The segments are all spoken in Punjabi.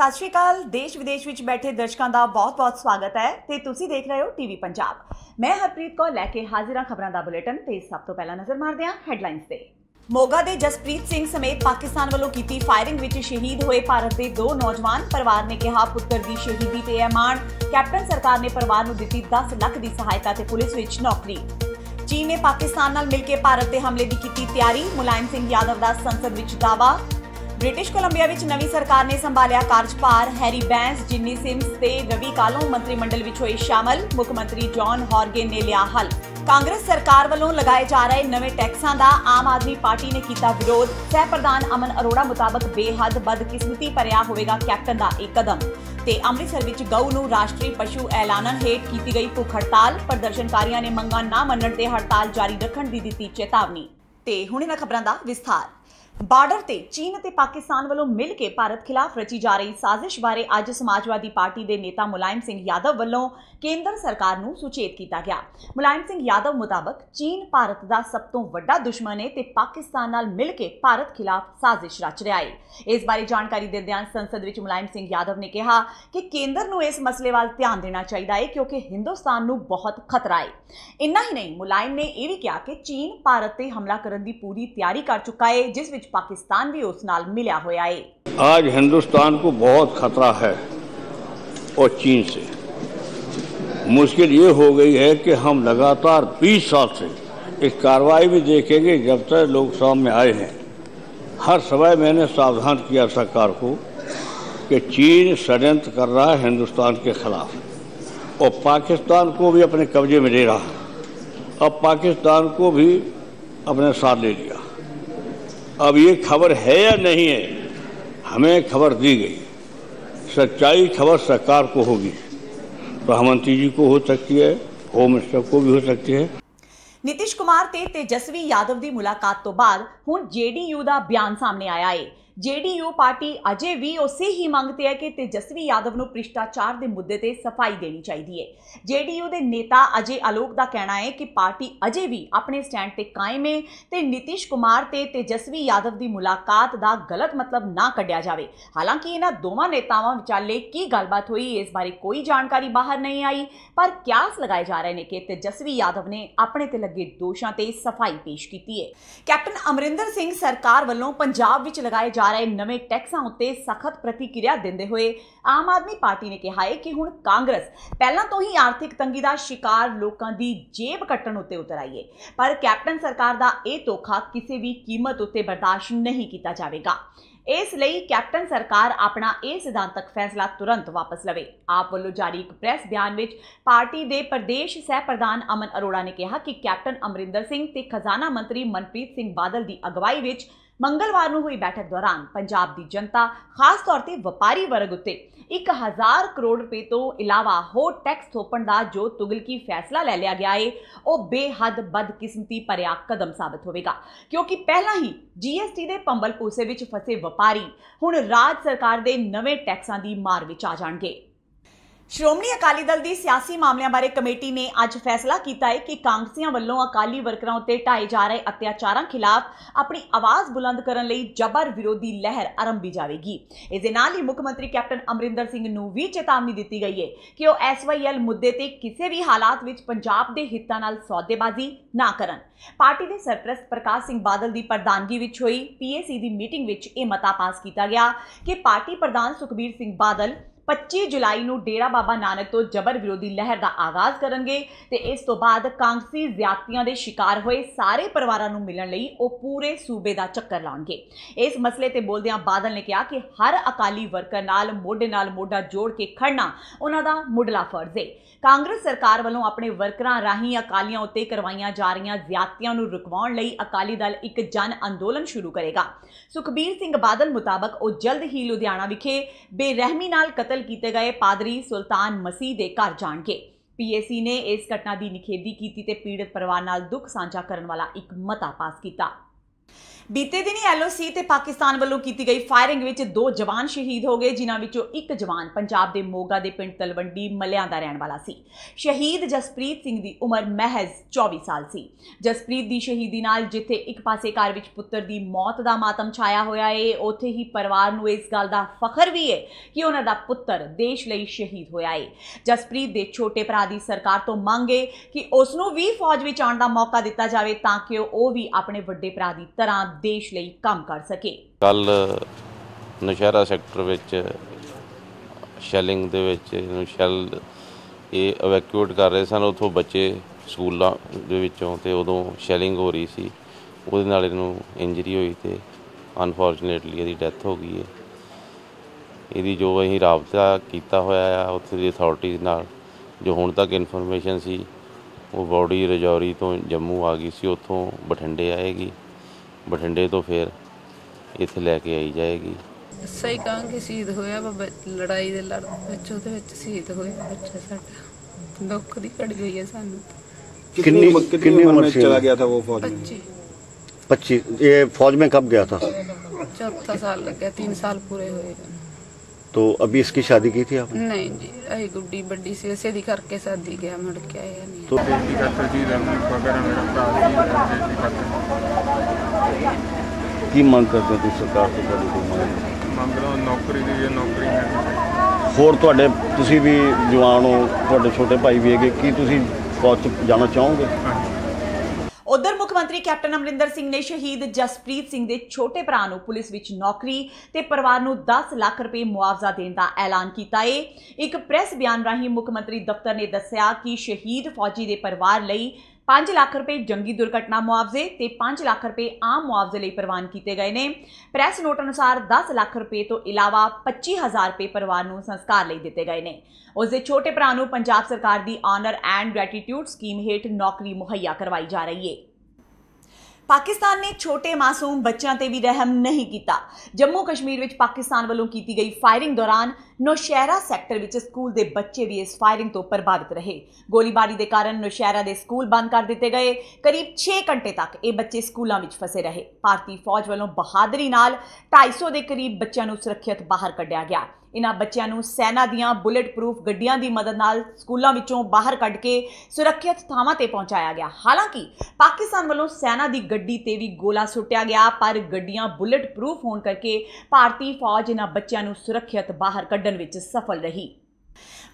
ਸਤਿ ਸ਼੍ਰੀ ਅਕਾਲ। ਦੇਸ਼ ਵਿਦੇਸ਼ ਵਿੱਚ ਬੈਠੇ ਦਰਸ਼ਕਾਂ ਦਾ ਬਹੁਤ-ਬਹੁਤ ਸਵਾਗਤ ਹੈ ਤੇ ਤੁਸੀਂ ਦੇਖ ਰਹੇ ਹੋ ਟੀਵੀ ਪੰਜਾਬ। ਮੈਂ ਹਰਪ੍ਰੀਤ ਕੌਰ ਲੈ ਕੇ ਹਾਜ਼ਰ ਖਬਰਾਂ ਦਾ ਬੁਲੇਟਿਨ ਤੇ ਸਭ ਤੋਂ ਪਹਿਲਾਂ ਨਜ਼ਰ ਮਾਰਦੇ ਹਾਂ ਹੈਡਲਾਈਨਸ ਤੇ। ਮੋਗਾ ਦੇ ਜਸਪ੍ਰੀਤ ਸਿੰਘ ਸਮੇਤ ਪਾਕਿਸਤਾਨ ਵੱਲੋਂ ਕੀਤੀ ਫਾਇਰਿੰਗ ਵਿੱਚ ਸ਼ਹੀਦ ਹੋਏ ਭਾਰਤ ਦੇ ਦੋ ਨੌਜਵਾਨ ਪਰਿਵਾਰ ਨੇ ਕਿਹਾ ਪੁੱਤਰ ਦੀ ਸ਼ਹੀਦੀ ਤੇ ਹੈ ਮਾਣ ਕੈਪਟਨ ਸਰਕਾਰ ਨੇ ਪਰਿਵਾਰ ਨੂੰ ਦਿੱਤੀ 10 ਲੱਖ ਦੀ ਸਹਾਇਤਾ ਤੇ ਪੁਲਿਸ ਵਿੱਚ ਨੌਕਰੀ। ਚੀਨ ਨੇ ਪਾਕਿਸਤਾਨ ਨਾਲ ਮਿਲ ਕੇ ਭਾਰਤ ਤੇ ਹਮਲੇ ਦੀ ਕੀਤੀ ਤਿਆਰੀ। ਮੁਲਾਇਮ ਸਿੰਘ ਯਾਦਵ ਦਾ ਸੰਸਦ ਵਿੱਚ ਦਾਵਾ ਬ੍ਰਿਟਿਸ਼ ਕੋਲੰਬੀਆ ਵਿੱਚ ਨਵੀਂ ਸਰਕਾਰ ਨੇ ਸੰਭਾਲਿਆ ਕਾਰਜਭਾਰ। ਹੈਰੀ ਬੈਂਸ, ਜਿੰਨੀ ਸਿਮਸ ਤੇ ਰਵੀ ਕਾਲੋਂ ਮੰਤਰੀ ਮੰਡਲ ਵਿੱਚ ਹੋਏ ਸ਼ਾਮਲ, ਮੁੱਖ ਮੰਤਰੀ ਜੌਨ ਹੌਰਗੇ ਨੇ ਲਿਆ ਹੱਲ। ਕਾਂਗਰਸ ਸਰਕਾਰ ਵੱਲੋਂ ਲਗਾਏ ਜਾ ਰਹੇ ਨਵੇਂ ਟੈਕਸਾਂ ਦਾ ਆਮ ਆਦਮੀ ਪਾਰਟੀ ਨੇ ਕੀਤਾ ਵਿਰੋਧ। ਸਹਿ ਪ੍ਰਧਾਨ ਅਮਨ ਅਰੋੜਾ ਮੁਤਾਬਕ ਬੇਹੱਦ ਬਦਕਿਸਮਤੀ ਭਰਿਆ ਹੋਵੇਗਾ ਕੈਪਟਨ ਦਾ ਇਹ ਕਦਮ। ਤੇ ਅੰਮ੍ਰਿਤਸਰ ਵਿੱਚ ਗਊ ਨੂੰ ਰਾਸ਼ਟਰੀ ਪਸ਼ੂ ਐਲਾਨਨ ਹੇਠ ਕੀਤੀ ਗਈ ਭੁੱਖ ਹੜਤਾਲ। ਪ੍ਰਦਰਸ਼ਨਕਾਰੀਆਂ ਨੇ ਮੰਗਾਂ ਨਾ ਮੰਨਣ ਤੇ ਹੜਤਾਲ ਜਾਰੀ ਰੱਖਣ ਦੀ ਦਿੱਤੀ ਚੇਤਾਵਨੀ। ਤੇ ਹੁਣ ਇਹਨਾਂ ਖਬਰਾਂ ਦਾ ਵਿਸਥਾਰ। ਬਾਰਡਰ ਤੇ ਚੀਨ ਅਤੇ ਪਾਕਿਸਤਾਨ ਵੱਲੋਂ ਮਿਲ ਕੇ ਭਾਰਤ ਖਿਲਾਫ ਰਚੀ ਜਾ ਰਹੀ ਸਾਜ਼ਿਸ਼ ਬਾਰੇ ਅੱਜ ਸਮਾਜਵਾਦੀ ਪਾਰਟੀ ਦੇ ਨੇਤਾ ਮੁਲਾਇਮ ਸਿੰਘ ਯਾਦਵ ਵੱਲੋਂ ਕੇਂਦਰ ਸਰਕਾਰ ਨੂੰ ਸੁਚੇਤ ਕੀਤਾ ਗਿਆ। ਮੁਲਾਇਮ ਸਿੰਘ ਯਾਦਵ ਮੁਤਾਬਕ ਚੀਨ ਭਾਰਤ ਦਾ ਸਭ ਤੋਂ ਵੱਡਾ ਦੁਸ਼ਮਣ ਹੈ ਤੇ ਪਾਕਿਸਤਾਨ ਨਾਲ ਮਿਲ ਕੇ ਭਾਰਤ ਖਿਲਾਫ ਸਾਜ਼ਿਸ਼ ਰਚ ਰਿਹਾ ਹੈ। ਇਸ ਬਾਰੇ ਜਾਣਕਾਰੀ ਦਿੰਦਿਆਂ ਸੰਸਦ ਵਿੱਚ ਮੁਲਾਇਮ ਸਿੰਘ ਯਾਦਵ ਨੇ ਕਿਹਾ ਕਿ ਕੇਂਦਰ ਨੂੰ ਇਸ ਮਸਲੇ ਵੱਲ ਧਿਆਨ ਦੇਣਾ ਚਾਹੀਦਾ ਹੈ ਕਿਉਂਕਿ ਹਿੰਦੁਸਤਾਨ ਨੂੰ ਬਹੁਤ ਖਤਰਾ ਹੈ। ਇੰਨਾ ਹੀ ਨਹੀਂ, ਮੁਲਾਇਮ ਨੇ ਇਹ ਵੀ ਕਿਹਾ ਕਿ ਚੀਨ ਭਾਰਤ ਤੇ ਹਮਲਾ ਕਰਨ ਦੀ ਪੂਰੀ ਤਿਆਰੀ ਕਰ ਚੁੱਕਾ ਹੈ, ਜਿਸ ਵਿੱਚ पाकिस्तान भी उस नाल मिला होया है। आज हिंदुस्तान को बहुत खतरा है और चीन से। मुश्किल ये हो गई है कि हम लगातार 20 साल से इस कार्रवाई भी देखेंगे जब तक लोग सामने आए हैं। हर समय मैंने सावधान किया सरकार को कि चीन षडयंत्र कर रहा है हिंदुस्तान के खिलाफ। और पाकिस्तान को भी अपने कब्जे में ले रहा। अब पाकिस्तान को भी अपने साथ ले लिया। अब ये खबर है या नहीं है हमें खबर दी गई सच्चाई खबर सरकार को होगी प्रधानमंत्री जी को हो सकती है होम मिनिस्टर को भी हो सकती है ਨਿਤਿਸ਼ ਕੁਮਾਰ ਤੇ ਤੇਜਸਵੀ ਯਾਦਵ ਦੀ ਮੁਲਾਕਾਤ ਤੋਂ ਬਾਅਦ ਹੁਣ ਜੇਡੀਯੂ ਦਾ ਬਿਆਨ ਸਾਹਮਣੇ ਆਇਆ ਹੈ ਜੇਡੀਯੂ ਪਾਰਟੀ ਅਜੇ ਵੀ ਉਸੇ ਹੀ ਮੰਗ ਤੇ ਹੈ ਕਿ ਤੇਜਸਵੀ ਯਾਦਵ ਨੂੰ ਭ੍ਰਿਸ਼ਟਾਚਾਰ ਦੇ ਮੁੱਦੇ ਤੇ ਸਫ਼ਾਈ ਦੇਣੀ ਚਾਹੀਦੀ ਹੈ। ਜੇਡੀਯੂ ਦੇ ਨੇਤਾ ਅਜੇ ਆਲੋਕ ਦਾ ਕਹਿਣਾ ਹੈ ਕਿ ਪਾਰਟੀ ਅਜੇ ਵੀ ਆਪਣੇ ਸਟੈਂਡ ਤੇ ਕਾਇਮ ਹੈ ਤੇ ਨਿਤਿਸ਼ ਕੁਮਾਰ ਤੇ ਤੇਜਸਵੀ ਯਾਦਵ ਦੀ ਮੁਲਾਕਾਤ ਦਾ ਗਲਤ ਮਤਲਬ ਨਾ ਕੱਢਿਆ ਜਾਵੇ। ਹਾਲਾਂਕਿ ਇਹਨਾਂ ਦੋਵਾਂ ਨੇਤਾਵਾਂ ਵਿਚਾਲੇ ਕੀ ਗੱਲਬਾਤ ਹੋਈ ਇਸ ਬਾਰੇ ਕੋਈ ਜਾਣਕਾਰੀ ਬਾਹਰ ਨਹੀਂ ਆਈ, ਪਰ ਕਿਆਸ ਲਗਾਏ ਜਾ ਰਹੇ ਨੇ ਕਿ ਤੇਜਸਵੀ ਯਾਦਵ ਨੇ ਆਪਣੇ ਤੇ ਲੱਗੇ ਦੋਸ਼ਾਂ ਤੇ ਸਫ਼ਾਈ ਪੇਸ਼ ਕੀਤੀ ਹੈ। ਕੈਪਟਨ ਅਮਰਿੰਦਰ ਸਿੰਘ ਸਰਕਾਰ ਵੱਲੋਂ ਪੰਜਾਬ ਵਿੱਚ ਲਗਾਏ ਜਾ ਰਹੇ ਨਵੇਂ ਟੈਕਸਾਂ ਉੱਤੇ ਸਖਤ ਪ੍ਰਤੀਕਿਰਿਆ ਦਿੰਦੇ ਹੋਏ ਆਮ ਆਦਮੀ ਪਾਰਟੀ ਨੇ ਕਿਹਾ ਹੈ ਕਿ ਹੁਣ ਕਾਂਗਰਸ ਪਹਿਲਾਂ ਤੋਂ ਹੀ ਆਰਥਿਕ ਤੰਗੀ ਦਾ ਸ਼ਿਕਾਰ ਲੋਕਾਂ ਦੀ ਜੇਬ ਕੱਟਣ ਉੱਤੇ ਉਤਰ ਆਈ ਹੈ। ਪਰ ਕੈਪਟਨ ਸਰਕਾਰ ਦਾ ਇਹ ਧੋਖਾ ਕਿਸੇ ਵੀ ਕੀਮਤ ਉੱਤੇ ਬਰਦਾਸ਼ਤ ਨਹੀਂ ਕੀਤਾ ਜਾਵੇਗਾ। ਇਸ ਲਈ ਕੈਪਟਨ ਸਰਕਾਰ ਆਪਣਾ ਇਹ ਸਿਧਾਂਤਕ ਫੈਸਲਾ ਤੁਰੰਤ ਵਾਪਸ ਲਵੇ। ਆਪ ਵੱਲੋਂ ਜਾਰੀ ਇੱਕ ਪ੍ਰੈਸ ਬਿਆਨ ਵਿੱਚ ਪਾਰਟੀ ਦੇ ਪ੍ਰਦੇਸ਼ ਸਹਿ ਪ੍ਰਧਾਨ ਅਮਨ ਅਰੋੜਾ ਨੇ ਕਿਹਾ ਕਿ ਕੈਪਟਨ ਅਮਰਿੰਦਰ ਸਿੰਘ ਤੇ ਖਜ਼ਾਨਾ ਮੰਤਰੀ ਮਨਪ੍ਰੀਤ ਸਿੰਘ ਬਾਦਲ ਦੀ ਅਗਵਾਈ ਵਿੱਚ ਮੰਗਲਵਾਰ ਨੂੰ ਹੋਈ ਬੈਠਕ ਦੌਰਾਨ ਪੰਜਾਬ ਦੀ ਜਨਤਾ, ਖਾਸ ਤੌਰ ਤੇ ਵਪਾਰੀ ਵਰਗ ਉੱਤੇ 1000 ਕਰੋੜ ਰੁਪਏ ਤੋਂ ਇਲਾਵਾ ਹੋਰ ਟੈਕਸ ਥੋਪਣ ਦਾ ਜੋ ਤੁਗਲਕੀ ਫੈਸਲਾ ਲੈ ਲਿਆ ਗਿਆ ਏ, ਉਹ ਬੇਹੱਦ ਬਦਕਿਸਮਤੀ ਭਰਿਆ ਕਦਮ ਸਾਬਤ ਹੋਵੇਗਾ। ਕਿਉਂਕਿ ਪਹਿਲਾਂ ਹੀ ਜੀਐਸਟੀ ਦੇ ਪੰਬਲ ਪੂਸੇ ਵਿੱਚ ਫਸੇ ਵਪਾਰੀ ਹੁਣ ਰਾਜ ਸਰਕਾਰ ਦੇ ਨਵੇਂ ਟੈਕਸਾਂ ਦੀ ਮਾਰ ਵਿੱਚ ਆ ਜਾਣਗੇ। ਸ਼੍ਰੋਮਣੀ ਅਕਾਲੀ ਦਲ ਦੀ ਸਿਆਸੀ ਮਾਮਲਿਆਂ ਬਾਰੇ ਕਮੇਟੀ ਨੇ ਅੱਜ ਫੈਸਲਾ ਕੀਤਾ ਹੈ ਕਿ ਕਾਂਗਰਸੀਆਂ ਵੱਲੋਂ ਅਕਾਲੀ ਵਰਕਰਾਂ ਉੱਤੇ ਢਾਏ ਜਾ ਰਹੇ ਅਤਿਆਚਾਰਾਂ ਖਿਲਾਫ ਆਪਣੀ ਆਵਾਜ਼ ਬੁਲੰਦ ਕਰਨ ਲਈ ਜਬਰ ਵਿਰੋਧੀ ਲਹਿਰ ਆਰੰਭੀ ਜਾਵੇਗੀ। ਇਸ ਦੇ ਨਾਲ ਹੀ ਮੁੱਖ ਮੰਤਰੀ ਕੈਪਟਨ ਅਮਰਿੰਦਰ ਸਿੰਘ ਨੂੰ ਵੀ ਚੇਤਾਵਨੀ ਦਿੱਤੀ ਗਈ ਹੈ ਕਿ ਉਹ ਐਸਵਾਈਐਲ ਮੁੱਦੇ ਤੇ ਕਿਸੇ ਵੀ ਹਾਲਾਤ ਵਿੱਚ ਪੰਜਾਬ ਦੇ ਹਿੱਤਾਂ ਨਾਲ ਸੌਦੇਬਾਜ਼ੀ ਨਾ ਕਰਨ। ਪਾਰਟੀ ਦੇ ਸਰਪ੍ਰਸਤ ਪ੍ਰਕਾਸ਼ ਸਿੰਘ ਬਾਦਲ ਦੀ ਪ੍ਰਧਾਨਗੀ ਵਿੱਚ ਹੋਈ ਪੀਏਸੀ ਦੀ ਮੀਟਿੰਗ ਵਿੱਚ ਇਹ ਮਤਾ ਪਾਸ ਕੀਤਾ ਗਿਆ ਕਿ ਪਾਰਟੀ ਪ੍ਰਧਾਨ ਸੁਖਬੀਰ ਸਿੰਘ ਬਾਦਲ 25 ਜੁਲਾਈ ਨੂੰ ਡੇਰਾ ਬਾਬਾ ਨਾਨਕ ਤੋਂ ਜਬਰ ਵਿਰੋਧੀ ਲਹਿਰ ਦਾ ਆਗਾਜ਼ ਕਰਨਗੇ ਤੇ ਇਸ ਤੋਂ ਬਾਅਦ ਕਾਂਗਸੀ ਜ਼ਿਆਦਤੀਆਂ ਦੇ ਸ਼ਿਕਾਰ ਹੋਏ ਸਾਰੇ ਪਰਿਵਾਰਾਂ ਨੂੰ ਮਿਲਣ ਲਈ ਉਹ ਪੂਰੇ ਸੂਬੇ ਦਾ ਚੱਕਰ ਲਾਉਣਗੇ। ਇਸ ਮਸਲੇ ਤੇ ਬੋਲਦਿਆਂ ਬਾਦਲ ਨੇ ਕਿਹਾ ਕਿ ਹਰ ਅਕਾਲੀ ਵਰਕਰ ਨਾਲ ਮੋਢੇ ਨਾਲ ਮੋਢਾ ਜੋੜ ਕੇ ਖੜਨਾ ਉਹਨਾਂ ਦਾ ਮੁੱਢਲਾ ਫਰਜ਼ ਹੈ ਕਾਂਗਰਸ ਸਰਕਾਰ ਵੱਲੋਂ ਆਪਣੇ ਵਰਕਰਾਂ ਰਾਹੀਂ ਅਕਾਲੀਆਂ ਉੱਤੇ ਕਰਵਾਈਆਂ ਜਾ ਰਹੀਆਂ ਜ਼ਿਆਦਤੀਆਂ ਨੂੰ ਰੁਕਵਾਉਣ ਲਈ ਅਕਾਲੀ ਦਲ ਇੱਕ ਜਨ ਅੰਦੋਲਨ ਸ਼ੁਰੂ ਕਰੇਗਾ। ਸੁਖਬੀਰ ਸਿੰਘ ਬਾਦਲ ਮੁਤਾਬਕ ਉਹ ਜਲਦ ਹੀ ਲੁਧਿਆਣਾ ਵਿਖੇ ਬੇਰਹਿਮੀ ਨਾਲ ਕਤਲ ਕੀਤੇ ਗਏ ਪਾਦਰੀ ਸੁਲਤਾਨ ਮਸੀਹ ਦੇ ਘਰ ਜਾਣਗੇ। ਪੀਏਸੀ ਨੇ ਇਸ ਘਟਨਾ ਦੀ ਨਿਖੇਧੀ ਕੀਤੀ ਤੇ ਪੀੜਤ ਪਰਿਵਾਰ ਨਾਲ ਦੁੱਖ ਸਾਂਝਾ ਕਰਨ ਵਾਲਾ ਇੱਕ ਮਤਾ ਪਾਸ ਕੀਤਾ। ਬੀਤੇ ਦਿਨੀ ਐਲਓਸੀ ਤੇ ਪਾਕਿਸਤਾਨ ਵੱਲੋਂ ਕੀਤੀ ਗਈ ਫਾਇਰਿੰਗ ਵਿੱਚ ਦੋ ਜਵਾਨ ਸ਼ਹੀਦ ਹੋ ਗਏ, ਜਿਨ੍ਹਾਂ ਵਿੱਚੋਂ ਇੱਕ ਜਵਾਨ ਪੰਜਾਬ ਦੇ ਮੋਗਾ ਦੇ ਪਿੰਡ ਤਲਵੰਡੀ ਮਲਿਆਂ ਦਾ ਰਹਿਣ ਵਾਲਾ ਸੀ। ਸ਼ਹੀਦ ਜਸਪ੍ਰੀਤ ਸਿੰਘ ਦੀ ਉਮਰ ਮਹਿਜ਼ 24 ਸਾਲ ਸੀ। ਜਸਪ੍ਰੀਤ ਦੀ ਸ਼ਹੀਦੀ ਨਾਲ ਜਿੱਥੇ ਇੱਕ ਪਾਸੇ ਘਰ ਵਿੱਚ ਪੁੱਤਰ ਦੀ ਮੌਤ ਦਾ ਮਾਤਮ ਛਾਇਆ ਹੋਇਆ ਏ, ਉੱਥੇ ਹੀ ਪਰਿਵਾਰ ਨੂੰ ਇਸ ਗੱਲ ਦਾ ਫਖਰ ਵੀ ਏ ਕਿ ਉਹਨਾਂ ਦਾ ਪੁੱਤਰ ਦੇਸ਼ ਲਈ ਸ਼ਹੀਦ ਹੋਇਆ ਏ। ਜਸਪ੍ਰੀਤ ਦੇ ਛੋਟੇ ਭਰਾ ਦੀ ਸਰਕਾਰ ਤੋਂ ਮੰਗ ਏ ਕਿ ਉਸ ਨੂੰ ਵੀ ਫੌਜ ਵਿੱਚ ਆਉਣ ਦਾ ਮੌਕਾ ਦਿੱਤਾ ਜਾਵੇ ਤਾਂ ਕਿ ਉਹ ਵੀ ਆਪਣੇ ਵੱਡੇ ਭਰਾ ਦੀ ਤਰ੍ਹਾਂ ਦੇਸ਼ ਲਈ ਕੰਮ ਕਰ ਸਕੇ। ਕੱਲ ਨੌਸ਼ਹਿਰਾ ਸੈਕਟਰ ਵਿੱਚ, ਸ਼ੈਲਿੰਗ ਦੇ ਵਿੱਚ ਇਹਨੂੰ ਸ਼ੈਲ ਇਹ ਇਵੈਕਿਊਏਟ ਕਰ ਰਹੇ ਸਨ। ਉਥੋਂ ਬੱਚੇ ਸਕੂਲਾਂ ਦੇ ਵਿੱਚੋਂ ਤੇ ਉਦੋਂ ਸ਼ੈਲਿੰਗ ਹੋ ਰਹੀ ਸੀ। ਉਹਦੇ ਨਾਲ ਇਹਨੂੰ ਇੰਜਰੀ ਹੋਈ ਤੇ ਅਨਫੋਰਚੂਨੇਟਲੀ ਇਹਦੀ ਡੈਥ ਹੋ ਗਈ ਹੈ। ਇਹਦੀ ਜੋ ਅਸੀਂ ਰਾਬਤਾ ਕੀਤਾ ਹੋਇਆ ਆ, ਉੱਥੇ ਦੀ ਅਥਾਰਟੀਜ਼ ਨਾਲ, ਜੋ ਹੁਣ ਤੱਕ ਇਨਫੋਰਮੇਸ਼ਨ ਸੀ, ਉਹ ਬੋਡੀ ਰਜੌਰੀ ਤੋਂ ਜੰਮੂ ਆ ਗਈ ਸੀ, ਉੱਥੋਂ ਬਠਿੰਡੇ ਆਏਗੀ। ਬਠਿੰਡੇ ਤੋਂ ਫਿਰ ਇੱਥੇ ਲੈ ਕੇ ਆਈ ਜਾਏਗੀ ਸਹੀ ਕਹਾਂਗੇ ਸ਼ਹੀਦ ਹੋਇਆ ਵਾ ਬ- ਲੜਾਈ ਦੇ ਲੜ ਵਿੱਚ ਉਹਦੇ ਵਿੱਚ ਸ਼ਹੀਦ ਹੋਇਆ ਬੱਚਾ ਸਾਡਾ ਦੁੱਖ ਦੀ ਘੜੀ ਹੋਈ ਹੈ ਸਾਨੂੰ कितनी कितनी कितनी कितनी उम्र उम्र में से चला गया था वो फौज में 25 पच्चीस ये फौज में कब गया था ਚੌਥਾ ਸਾਲ ਲੱਗਿਆ 3 ਸਾਲ ਪੂਰੇ ਹੋਏ ਹਨ। तो अभी इसकी शादी की थी आपने ਨਹੀਂ ਜੀ ਇਹ ਗੁੱਡੀ ਵੱਡੀ ਸੀ ਇਸੇ ਦੀ ਕਰਕੇ ਸਾਦੀ ਗਿਆ ਮੁੜ ਕੇ ਆਇਆ ਨਹੀਂ तो ਕੀ ਮੰਗ ਕਰਦੇ ਹੋ ਤੁਸੀਂ ਸਰਕਾਰ ਤੋਂ ਕੋਈ ਮੰਗ? ਮੰਗ ਨੌਕਰੀ ਦੀ ਜੇ ਨੌਕਰੀ ਹੈ। ਹੋਰ ਤੁਹਾਡੇ ਤੁਸੀਂ ਵੀ ਜਵਾਨ ਹੋ ਤੁਹਾਡੇ ਛੋਟੇ ਭਾਈ ਵੀ ਹੈਗੇ ਕੀ ਤੁਸੀਂ ਫੌਜ 'ਚ ਜਾਣਾ ਚਾਹੋਗੇ? ਉਧਰ ਮੁੱਖ ਮੰਤਰੀ ਕੈਪਟਨ ਅਮਰਿੰਦਰ ਸਿੰਘ ਨੇ ਸ਼ਹੀਦ ਜਸਪ੍ਰੀਤ ਸਿੰਘ ਦੇ ਛੋਟੇ ਭਰਾ ਨੂੰ ਪੁਲਿਸ ਵਿੱਚ ਨੌਕਰੀ ਤੇ ਪਰਿਵਾਰ ਨੂੰ 10 ਲੱਖ ਰੁਪਏ ਮੁਆਵਜ਼ਾ ਦੇਣ ਦਾ ਐਲਾਨ ਕੀਤਾ ਏ। ਇੱਕ ਪ੍ਰੈਸ ਬਿਆਨ ਰਾਹੀਂ ਮੁੱਖ ਮੰਤਰੀ ਦਫ਼ਤਰ ਨੇ ਦੱਸਿਆ ਕਿ ਸ਼ਹੀਦ ਫੌਜੀ ਦੇ ਪਰਿਵਾਰ ਲਈ 5 ਲੱਖ ਰੁਪਏ ਜੰਗੀ ਦੁਰਘਟਨਾ ਮੁਆਵਜ਼ੇ ਤੇ 5 ਲੱਖ ਰੁਪਏ ਆਮ ਮੁਆਵਜ਼ੇ ਲਈ ਪ੍ਰਵਾਨ ਕੀਤੇ ਗਏ ਨੇ। ਪ੍ਰੈਸ ਨੋਟ ਅਨੁਸਾਰ 10 ਲੱਖ ਰੁਪਏ ਤੋਂ ਇਲਾਵਾ 25000 ਰੁਪਏ ਪਰਿਵਾਰ ਨੂੰ ਸੰਸਕਾਰ ਲਈ ਦਿੱਤੇ ਗਏ ਨੇ। ਉਸ ਦੇ ਛੋਟੇ ਭਰਾ ਨੂੰ ਪੰਜਾਬ ਸਰਕਾਰ ਦੀ ਆਨਰ ਐਂਡ ਗ੍ਰੈਟੀਟਿਊਡ ਸਕੀਮ ਹੇਠ ਨੌਕਰੀ ਮੁਹੱਈਆ ਕਰਵਾਈ ਜਾ ਰਹੀ ਹੈ ਪਾਕਿਸਤਾਨ ਨੇ ਛੋਟੇ ਮਾਸੂਮ ਬੱਚਿਆਂ ਤੇ ਵੀ ਰਹਿਮ ਨਹੀਂ ਕੀਤਾ। ਜੰਮੂ ਕਸ਼ਮੀਰ ਵਿੱਚ ਪਾਕਿਸਤਾਨ ਵੱਲੋਂ ਕੀਤੀ ਗਈ ਫਾਇਰਿੰਗ ਦੌਰਾਨ ਨੌਸ਼ਹਿਰਾ ਸੈਕਟਰ ਵਿੱਚ ਸਕੂਲ ਦੇ ਬੱਚੇ ਵੀ ਇਸ ਫਾਇਰਿੰਗ ਤੋਂ ਪ੍ਰਭਾਵਿਤ ਰਹੇ। ਗੋਲੀਬਾਰੀ ਦੇ ਕਾਰਨ ਨੌਸ਼ਹਿਰਾ ਦੇ ਸਕੂਲ ਬੰਦ ਕਰ ਦਿੱਤੇ ਗਏ। ਕਰੀਬ 6 ਘੰਟੇ ਤੱਕ ਇਹ ਬੱਚੇ ਸਕੂਲਾਂ ਵਿੱਚ ਫਸੇ ਰਹੇ। ਭਾਰਤੀ ਫੌਜ ਵੱਲੋਂ ਬਹਾਦਰੀ ਨਾਲ 250 ਦੇ ਕਰੀਬ ਬੱਚਿਆਂ ਨੂੰ ਸੁਰੱਖਿਅਤ ਬਾਹਰ ਕੱਢਿਆ ਗਿਆ। ਇਹਨਾਂ ਬੱਚਿਆਂ ਨੂੰ ਸੈਨਾ ਦੀਆਂ ਬੁਲੇਟ ਪ੍ਰੂਫ ਗੱਡੀਆਂ ਦੀ ਮਦਦ ਨਾਲ ਸਕੂਲਾਂ ਵਿੱਚੋਂ ਬਾਹਰ ਕੱਢ ਕੇ ਸੁਰੱਖਿਅਤ ਥਾਵਾਂ ਤੇ ਪਹੁੰਚਾਇਆ ਗਿਆ। ਹਾਲਾਂਕਿ ਪਾਕਿਸਤਾਨ ਵੱਲੋਂ ਸੈਨਾ ਦੀ ਗੱਡੀ ਤੇ ਵੀ ਗੋਲਾ ਸੁੱਟਿਆ ਗਿਆ, ਪਰ ਗੱਡੀਆਂ ਬੁਲੇਟ ਪ੍ਰੂਫ ਹੋਣ ਕਰਕੇ ਭਾਰਤੀ ਫੌਜ ਇਹਨਾਂ ਬੱਚਿਆਂ ਨੂੰ ਸੁਰੱਖਿਅਤ ਬਾਹਰ ਕੱਢਣ ਵਿੱਚ ਸਫਲ ਰਹੀ।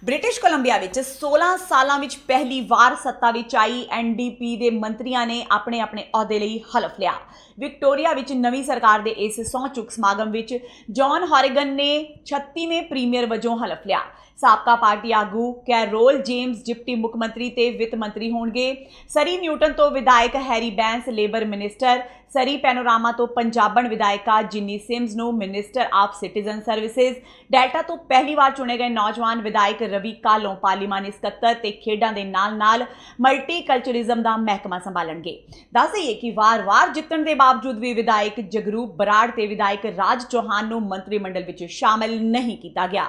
ਬ੍ਰਿਟਿਸ਼ ਕੋਲੰਬੀਆ ਵਿੱਚ 16 ਸਾਲਾਂ ਵਿੱਚ ਪਹਿਲੀ ਵਾਰ ਸੱਤਾ ਵਿੱਚ ਆਈ ਐਨਡੀਪੀ ਦੇ ਮੰਤਰੀਆਂ ਨੇ ਆਪਣੇ ਆਪਣੇ ਅਹੁਦੇ ਲਈ ਹਲਫ ਲਿਆ। ਵਿਕਟੋਰੀਆ ਵਿੱਚ ਨਵੀਂ ਸਰਕਾਰ ਦੇ ਇਸ ਸਹੁੰ ਚੁੱਕ ਸਮਾਗਮ ਵਿੱਚ ਜੌਨ ਹਾਰਿਗਨ ਨੇ 36ਵੇਂ ਪ੍ਰੀਮੀਅਰ ਵਜੋਂ ਹਲਫ ਲਿਆ। ਸਾਬਕਾ ਪਾਰਟੀ ਆਗੂ ਕੈਰੋਲ ਜੇਮਸ, ਡਿਪਟੀ ਮੁੱਖ ਮੰਤਰੀ ਤੇ ਵਿੱਤ ਮੰਤਰੀ ਹੋਣਗੇ। ਸਰੀ ਨਿਊਟਨ ਤੋਂ ਵਿਧਾਇਕ Harry Bains, labour minister. Surrey Panorama ਤੋਂ ਪੰਜਾਬਣ ਵਿਧਾਇਕਾ ਜਿੰਨੀ ਸਿਮਸ ਨੂੰ minister of citizen services. Delta ਤੋਂ ਪਹਿਲੀ ਵਾਰ ਚੁਣੇ ਗਏ ਨੌਜਵਾਨ ਵਿਧਾਇਕ ਰਵੀ ਕਾਲੋਂ ਪਾਰਲੀਮਾਨੀ ਸਕੱਤਰ ਤੇ ਖੇਡਾਂ ਦੇ ਨਾਲ-ਨਾਲ ਮਲਟੀਕਲਚਰਿਜ਼ਮ ਦਾ ਮਹਿਕਮਾ ਸੰਭਾਲਣਗੇ। ਦੱਸ ਦਈਏ ਕਿ ਵਾਰ-ਵਾਰ ਜਿੱਤਣ ਦੇ ਬਾਅਦ ਬਾਵਜੂਦ ਵੀ ਵਿਧਾਇਕ ਜਗਰੂਪ ਬਰਾੜ ਤੇ ਵਿਧਾਇਕ ਰਾਜ ਚੌਹਾਨ ਨੂੰ ਮੰਤਰੀ ਮੰਡਲ ਵਿੱਚ ਸ਼ਾਮਲ ਨਹੀਂ ਕੀਤਾ ਗਿਆ।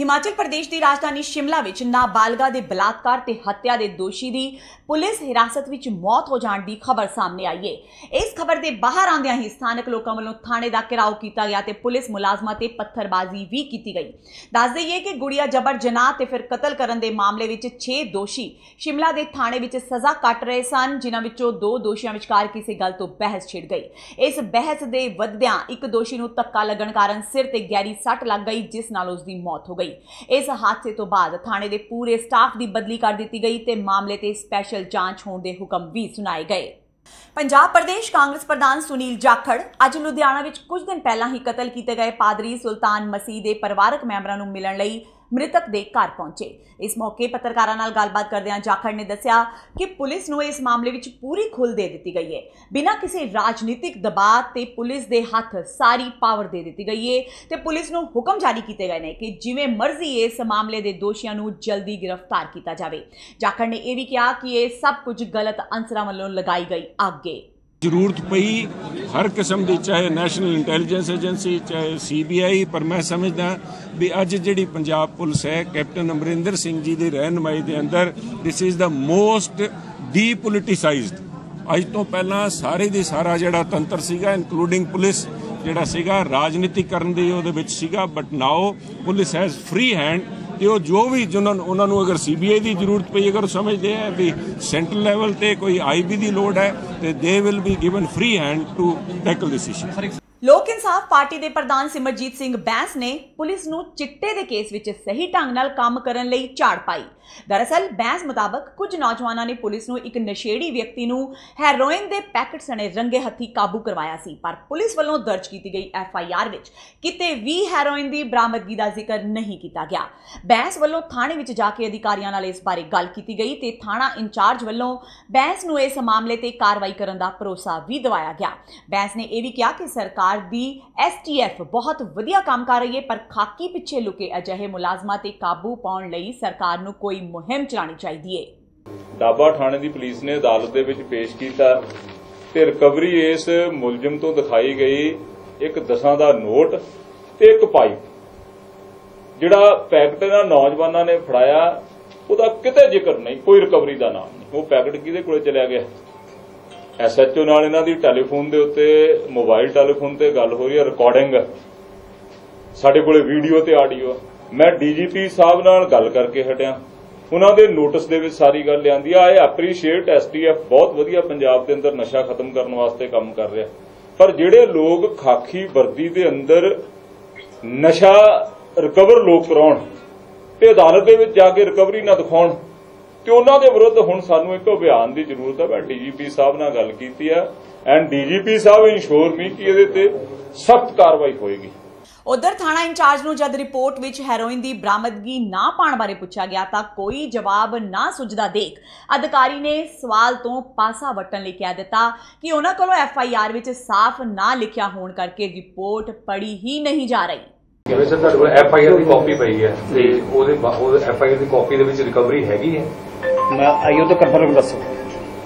ਹਿਮਾਚਲ ਪ੍ਰਦੇਸ਼ ਦੀ ਰਾਜਧਾਨੀ ਸ਼ਿਮਲਾ ਵਿੱਚ ਨਾਬਾਲਗਾ ਦੇ ਬਲਾਤਕਾਰ ਤੇ ਹੱਤਿਆ ਦੇ ਦੋਸ਼ੀ ਦੀ ਪੁਲਿਸ ਹਿਰਾਸਤ ਵਿੱਚ ਮੌਤ ਹੋ ਜਾਣ ਦੀ ਖਬਰ ਸਾਹਮਣੇ ਆਈ ਹੈ ਇਸ ਖਬਰ ਦੇ ਬਾਹਰ ਆਉਂਦਿਆਂ ਹੀ ਸਥਾਨਕ ਲੋਕਾਂ ਵੱਲੋਂ ਥਾਣੇ ਦਾ ਘਿਰਾਓ ਕੀਤਾ ਗਿਆ ਤੇ ਪੁਲਿਸ ਮੁਲਾਜ਼ਮਾਂ ਤੇ ਪੱਥਰਬਾਜ਼ੀ ਵੀ ਕੀਤੀ ਗਈ। ਦੱਸ ਦਈਏ ਕਿ ਗੁੜੀਆ ਜਬਰ ਜਨਾਹ ਤੇ ਫਿਰ ਕਤਲ ਕਰਨ ਦੇ ਮਾਮਲੇ ਵਿੱਚ 6 ਦੋਸ਼ੀ ਸ਼ਿਮਲਾ ਦੇ ਥਾਣੇ ਵਿੱਚ ਸਜ਼ਾ ਕੱਟ ਰਹੇ ਸਨ, ਜਿਨ੍ਹਾਂ ਵਿੱਚੋਂ ਦੋ ਦੋਸ਼ੀਆਂ ਵਿਚਕਾਰ ਕਿਸੇ ਗੱਲ ਤੋਂ ਬਹਿਸ ਛਿੜ ਗਈ। ਇਸ ਬਹਿਸ ਦੇ ਵੱਧਦਿਆਂ ਇੱਕ ਦੋਸ਼ੀ ਨੂੰ ਧੱਕਾ ਲੱਗਣ ਕਾਰਨ ਸਿਰ ਤੇ ਗਹਿਰੀ ਸੱਟ ਲੱਗ ਗਈ, ਜਿਸ ਨਾਲ ਉਸ ਦੀ ਮੌਤ ਹੋ ਗਈ। ਇਸ ਹਾਦਸੇ ਤੋਂ ਬਾਅਦ ਥਾਣੇ ਦੇ ਪੂਰੇ ਸਟਾਫ ਦੀ ਬਦਲੀ ਕਰ ਦਿੱਤੀ ਗਈ ਤੇ ਮਾਮਲੇ ਤੇ ਸਪੈਸ਼ਲ ਜਾਂਚ ਹੋਣ ਦੇ ਹੁਕਮ ਵੀ ਸੁਣਾਏ ਗਏ। ਪੰਜਾਬ ਪ੍ਰਦੇਸ਼ ਕਾਂਗਰਸ ਪ੍ਰਧਾਨ ਸੁਨੀਲ ਜਾਖੜ ਅੱਜ ਲੁਧਿਆਣਾ ਵਿੱਚ ਕੁਝ ਦਿਨ ਪਹਿਲਾਂ ਹੀ ਕਤਲ ਕੀਤੇ ਗਏ ਪਾਦਰੀ ਸੁਲਤਾਨ ਮਸੀਹ ਦੇ ਪਰਿਵਾਰਕ ਮੈਂਬਰਾਂ ਨੂੰ ਮਿਲਣ ਲਈ ਮ੍ਰਿਤਕ ਦੇ ਘਰ ਪਹੁੰਚੇ। ਇਸ ਮੌਕੇ ਪੱਤਰਕਾਰਾਂ ਨਾਲ ਗੱਲਬਾਤ ਕਰਦਿਆਂ ਜਾਖੜ ਨੇ ਦੱਸਿਆ ਕਿ ਪੁਲਿਸ ਨੂੰ ਇਸ ਮਾਮਲੇ ਵਿੱਚ ਪੂਰੀ ਖੁੱਲ੍ਹ ਦੇ ਦਿੱਤੀ ਗਈ ਹੈ। ਬਿਨਾਂ ਕਿਸੇ ਰਾਜਨੀਤਿਕ ਦਬਾਅ ਤੇ ਪੁਲਿਸ ਦੇ ਹੱਥ ਸਾਰੀ ਪਾਵਰ ਦੇ ਦਿੱਤੀ ਗਈ ਹੈ ਤੇ ਪੁਲਿਸ ਨੂੰ ਹੁਕਮ ਜਾਰੀ ਕੀਤੇ ਗਏ ਨੇ ਕਿ ਜਿਵੇਂ ਮਰਜ਼ੀ ਇਸ ਮਾਮਲੇ ਦੇ ਦੋਸ਼ੀਆਂ ਨੂੰ ਜਲਦੀ ਗ੍ਰਿਫਤਾਰ ਕੀਤਾ ਜਾਵੇ। ਜਾਖੜ ਨੇ ਇਹ ਵੀ ਕਿਹਾ ਕਿ ਇਹ ਸਭ ਕੁਝ ਗਲਤ ਅੰਸਰਾਂ ਵੱਲੋਂ ਲਗਾਈ ਗਈ ਅੱਗ ਜ਼ਰੂਰਤ ਪਈ ਹਰ ਕਿਸਮ ਦੀ, ਚਾਹੇ ਨੈਸ਼ਨਲ ਇੰਟੈਲੀਜੈਂਸ ਏਜੰਸੀ ਚਾਹੇ ਸੀਬੀਆਈ ਪਰ ਮੈਂ ਸਮਝਦਾ ਵੀ ਅੱਜ ਜਿਹੜੀ ਪੰਜਾਬ ਪੁਲਿਸ ਹੈ ਕੈਪਟਨ ਅਮਰਿੰਦਰ ਸਿੰਘ ਜੀ ਦੀ ਰਹਿਨਮਾਈ ਦੇ ਅੰਦਰ this is the most depoliticised ਅੱਜ ਤੋਂ ਪਹਿਲਾਂ ਸਾਰੇ ਦੀ ਸਾਰਾ ਜਿਹੜਾ ਤੰਤਰ ਸੀਗਾ ਇਨਕਲੂਡਿੰਗ ਪੁਲਿਸ, ਜਿਹੜਾ ਸੀਗਾ ਰਾਜਨੀਤੀ ਕਰਨ ਦੀ ਉਹਦੇ ਵਿੱਚ ਸੀਗਾ but now police has free hand ਤੇ ਉਹ ਜੋ ਵੀ ਜਿਨ੍ਹਾਂ ਨੂੰ ਉਹਨਾਂ ਨੂੰ ਅਗਰ ਸੀਬੀਆਈ ਦੀ ਜ਼ਰੂਰਤ ਪਈ, ਅਗਰ ਉਹ ਸਮਝਦੇ ਆ ਵੀ ਸੈਂਟਰਲ ਲੈਵਲ ਤੇ ਕੋਈ ਆਈਬੀ ਦੀ ਲੋੜ ਹੈ, ਤੇ they will be given free hand to tackle this issue Lok Insaaf party ਦੇ ਪ੍ਰਧਾਨ ਸਿਮਰਜੀਤ ਸਿੰਘ ਬੈਂਸ ਨੇ ਪੁਲਿਸ ਨੂੰ ਚਿੱਟੇ ਦੇ ਕੇਸ ਵਿੱਚ ਸਹੀ ਢੰਗ ਨਾਲ ਕੰਮ ਕਰਨ ਲਈ ਝਾੜ ਪਾਈ। ਦਰਅਸਲ, ਬੈਂਸ ਮੁਤਾਬਕ ਕੁਝ ਨੌਜਵਾਨਾਂ ਨੇ ਪੁਲਿਸ ਨੂੰ ਇੱਕ ਨਸ਼ੇੜੀ ਵਿਅਕਤੀ ਨੂੰ ਹੈਰੋਇਨ ਦੇ ਪੈਕਟ ਸਣੇ ਰੰਗੇ ਹੱਥੀ ਕਾਬੂ ਕਰਵਾਇਆ ਸੀ, ਪਰ ਪੁਲਿਸ ਵੱਲੋਂ ਦਰਜ ਕੀਤੀ ਗਈ ਐਫ ਆਈ ਆਰ ਵਿੱਚ ਕਿਤੇ ਵੀ ਹੈਰੋਇਨ ਦੀ ਬਰਾਮਦਗੀ ਦਾ ਜ਼ਿਕਰ ਨਹੀਂ ਕੀਤਾ ਗਿਆ। ਬੈਂਸ ਵੱਲੋਂ ਥਾਣੇ ਵਿੱਚ ਜਾ ਕੇ ਅਧਿਕਾਰੀਆਂ ਨਾਲ ਇਸ ਬਾਰੇ ਗੱਲ ਕੀਤੀ ਗਈ ਤੇ ਥਾਣਾ ਇੰਚਾਰਜ ਵੱਲੋਂ ਬੈਂਸ ਨੂੰ ਇਸ ਮਾਮਲੇ ਤੇ ਕਾਰਵਾਈ ਕਰਨ ਦਾ ਭਰੋਸਾ ਵੀ ਦਿਵਾਇਆ ਗਿਆ। ਬੈਂਸ ਨੇ ਇਹ ਵੀ ਕਿਹਾ ਕਿ ਸਰਕਾਰ ਦੀ ਐਸਟੀਐਫ ਬਹੁਤ ਵਧੀਆ ਕੰਮ ਕਰ ਰਹੀ ਹੈ, ਪਰ ਖਾਕੀ ਪਿੱਛੇ ਲੁਕੇ ਅਜਿਹੇ ਮੁਲਾਜ਼ਮਾਂ ਤੇ ਕਾਬੂ ਪਾਉਣ ਲਈ ਸਰਕਾਰ ਨੂੰ ਕੋਈ ਮੁਹਿੰਮ ਚਲਾਉਣੀ ਚਾਹੀਦੀ ਹੈ। ਡਾਬਾ ਥਾਣੇ ਦੀ ਪੁਲਿਸ ਨੇ ਅਦਾਲਤ ਦੇ ਵਿੱਚ ਪੇਸ਼ ਕੀਤਾ। ਤੇ ਰਿਕਵਰੀ ਇਸ ਮੁਲਜ਼ਮ ਤੋਂ ਦਿਖਾਈ ਗਈ ਇੱਕ ਦਸਾਂ ਦਾ ਨੋਟ ਤੇ ਇੱਕ ਪਾਈਪ। ਜਿਹੜਾ ਪੈਕਟ ਇਹਨਾਂ ਨੌਜਵਾਨਾਂ ਨੇ ਫੜਾਇਆ, ਉਹਦਾ ਕਿਤੇ ਜ਼ਿਕਰ ਨਹੀਂ, ਕੋਈ ਰਿਕਵਰੀ ਦਾ ਨਾਮ ਨਹੀਂ। ਉਹ ਪੈਕਟ ਕਿਹਦੇ ਕੋਲੇ ਚਲਿਆ ਗਿਆ? ਐਸਐਚਓ ਨਾਲ ਇਹਨਾਂ ਦੀ ਟੈਲੀਫੋਨ ਦੇ ਉੱਤੇ, ਮੋਬਾਈਲ ਟੈਲੀਫੋਨ ਤੇ ਗੱਲ ਹੋ ਰਹੀ ਹੈ ਰਿਕਾਰਡਿੰਗ ਸਾਡੇ ਕੋਲੇ ਵੀਡੀਓ ਤੇ ਆਡੀਓ ਮੈਂ ਡੀਜੀਪੀ ਸਾਹਿਬ ਨਾਲ ਗੱਲ ਕਰਕੇ ਹਟਿਆ। ਉਹਨਾਂ ਦੇ ਨੋਟਿਸ ਦੇ ਵਿੱਚ ਸਾਰੀ ਗੱਲ ਲਿਆਂਦੀ ਆ। ਆਈ ਐਪਰੀਸ਼ੀਏਟ ਐਸਟੀਐਫ ਬਹੁਤ ਵਧੀਆ ਪੰਜਾਬ ਦੇ ਅੰਦਰ ਨਸ਼ਾ ਖਤਮ ਕਰਨ ਵਾਸਤੇ ਕੰਮ ਕਰ ਰਿਹਾ। ਪਰ ਜਿਹੜੇ ਲੋਕ ਖਾਕੀ ਵਰਦੀ ਦੇ ਅੰਦਰ ਨਸ਼ਾ ਰਿਕਵਰ ਲੋਕ ਕਰਾਉਣ ਤੇ ਅਦਾਲਤ ਦੇ ਵਿੱਚ ਜਾ ਕੇ ਰਿਕਵਰੀ ਨਾ ਦਿਖਾਉਣ ਤੇ ਉਹਨਾਂ ਦੇ ਵਿਰੁੱਧ ਹੁਣ ਸਾਨੂੰ ਇੱਕ ਅਭਿਆਨ ਦੀ ਜ਼ਰੂਰਤ ਹੈ। ਮੈਂ ਡੀਜੀਪੀ ਸਾਹਿਬ ਨਾਲ ਗੱਲ ਕੀਤੀ ਹੈ and DGP sahib ensure me ਕਿ ਇਹਦੇ ਤੇ ਸਖਤ ਕਾਰਵਾਈ ਹੋਏਗੀ। ਉਧਰ ਥਾਣਾ ਇੰਚਾਰਜ ਨੂੰ ਜਦ ਰਿਪੋਰਟ ਵਿੱਚ ਹੈਰੋਇਨ ਦੀ ਬਰਾਮਦਗੀ ਨਾ ਪਾਣ ਬਾਰੇ ਪੁੱਛਿਆ ਗਿਆ ਤਾਂ ਕੋਈ ਜਵਾਬ ਨਾ ਸੁਝਦਾ ਦੇਖ ਅਧਿਕਾਰੀ ਨੇ ਸਵਾਲ ਤੋਂ ਪਾਸਾ ਵਟਣ ਲਈ ਕਹਿ ਦਿੱਤਾ ਕਿ ਉਹਨਾਂ ਕੋਲੋਂ ਐਫ ਆਈ ਆਰ ਵਿੱਚ ਸਾਫ਼ ਨਾ ਲਿਖਿਆ ਹੋਣ ਕਰਕੇ ਰਿਪੋਰਟ ਪੜੀ ਹੀ ਨਹੀਂ ਜਾ ਰਹੀ। ਜਿਵੇਂ ਸਰ ਤੁਹਾਡੇ ਕੋਲ ਐਫ ਆਈ ਆਰ ਦੀ ਕਾਪੀ ਪਈ ਹੈ ਤੇ ਉਹਦੇ ਐਫ ਆਈ ਆਰ ਦੀ ਕਾਪੀ ਦੇ ਵਿੱਚ ਰਿਕਵਰੀ ਹੈਗੀ ਹੈ? ਮੈਂ ਆਈਓ ਤਾਂ ਕਨਫਰਮ ਦੱਸੋ।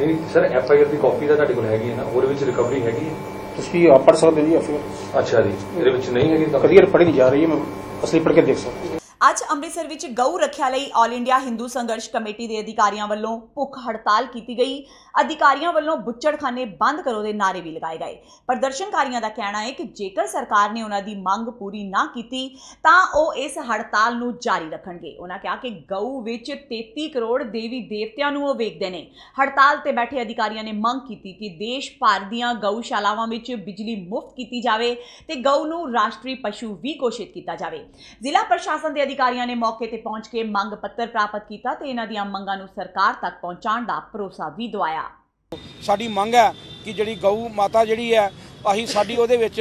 ਨਹੀਂ ਸਰ ਐਫ ਆਈ ਆਰ ਦੀ ਕਾਪੀ ਤਾਂ ਤੁਹਾਡੇ ਕੋਲ ਹੈਗੀ ਹੈ ਨਾ ਉਹਦੇ ਵਿੱਚ ਰਿਕਵਰੀ ਹੈਗੀ ਹੈ? ਤੁਸੀਂ ਆਪ ਪੜ੍ਹ ਸਕਦੇ ਜੀ ਅਫੀਰ ਅੱਛਾ ਜੀ ਇਹਦੇ ਵਿੱਚ ਨਹੀਂ ਹੈਗੀ ਤਾਂ ਨਹੀਂ ਜਾ ਰਹੀ ਹੈ ਮੈਂ ਅਸਲੀ ਪੜ੍ਹ ਕੇ ਦੇਖ ਸਕਦਾ। ਅੱਜ ਅੰਮ੍ਰਿਤਸਰ ਵਿੱਚ ਗਊ ਰੱਖਿਆ ਲਈ ਆਲ ਇੰਡੀਆ ਹਿੰਦੂ ਸੰਘਰਸ਼ ਕਮੇਟੀ ਦੇ ਅਧਿਕਾਰੀਆਂ ਵੱਲੋਂ ਭੁੱਖ ਹੜਤਾਲ ਕੀਤੀ ਗਈ। ਅਧਿਕਾਰੀਆਂ ਵੱਲੋਂ ਬੁੱਚੜਖਾਨੇ ਬੰਦ ਕਰੋ ਦੇ ਨਾਅਰੇ ਵੀ ਲਗਾਏ ਗਏ। ਪ੍ਰਦਰਸ਼ਨਕਾਰੀਆਂ ਦਾ ਕਹਿਣਾ ਹੈ ਕਿ ਜੇਕਰ ਸਰਕਾਰ ਨੇ ਉਹਨਾਂ ਦੀ ਮੰਗ ਪੂਰੀ ਨਾ ਕੀਤੀ, ਤਾਂ ਉਹ ਇਸ ਹੜਤਾਲ ਨੂੰ ਜਾਰੀ ਰੱਖਣਗੇ। ਉਹਨਾਂ ਕਿਹਾ ਕਿ ਗਊ ਵਿੱਚ 33 ਕਰੋੜ ਦੇਵੀ ਦੇਵਤਿਆਂ ਨੂੰ ਉਹ ਵੇਖਦੇ ਨੇ। ਹੜਤਾਲ ਤੇ ਬੈਠੇ ਅਧਿਕਾਰੀਆਂ ਨੇ ਮੰਗ ਕੀਤੀ ਕਿ ਦੇਸ਼ ਭਰ ਦੀਆਂ ਗਊਸ਼ਾਲਾਵਾਂ ਵਿੱਚ ਬਿਜਲੀ ਮੁਫਤ ਕੀਤੀ ਜਾਵੇ ਤੇ ਗਊ ਨੂੰ ਰਾਸ਼ਟਰੀ ਪਸ਼ੂ ਵੀ ਘੋਸ਼ਿਤ ਕੀਤਾ ਜਾਵੇ। ਜ਼ਿਲ੍ਹਾ ਪ੍ਰਸ਼ਾਸਨ ਦੇ ਅਧਿਕਾਰੀਆਂ ਨੇ ਮੌਕੇ ਤੇ ਪਹੁੰਚ ਕੇ ਮੰਗ ਪੱਤਰ ਪ੍ਰਾਪਤ ਕੀਤਾ ਤੇ ਇਹਨਾਂ ਦੀਆਂ ਮੰਗਾਂ ਨੂੰ ਸਰਕਾਰ ਤੱਕ ਪਹੁੰਚਾਉਣ ਦਾ ਭਰੋਸਾ ਵੀ ਦਵਾਇਆ। ਸਾਡੀ ਮੰਗ ਹੈ ਕਿ ਜਿਹੜੀ ਗਊ ਮਾਤਾ ਜਿਹੜੀ ਹੈ ਅਸੀਂ ਸਾਡੀ ਉਹਦੇ ਵਿੱਚ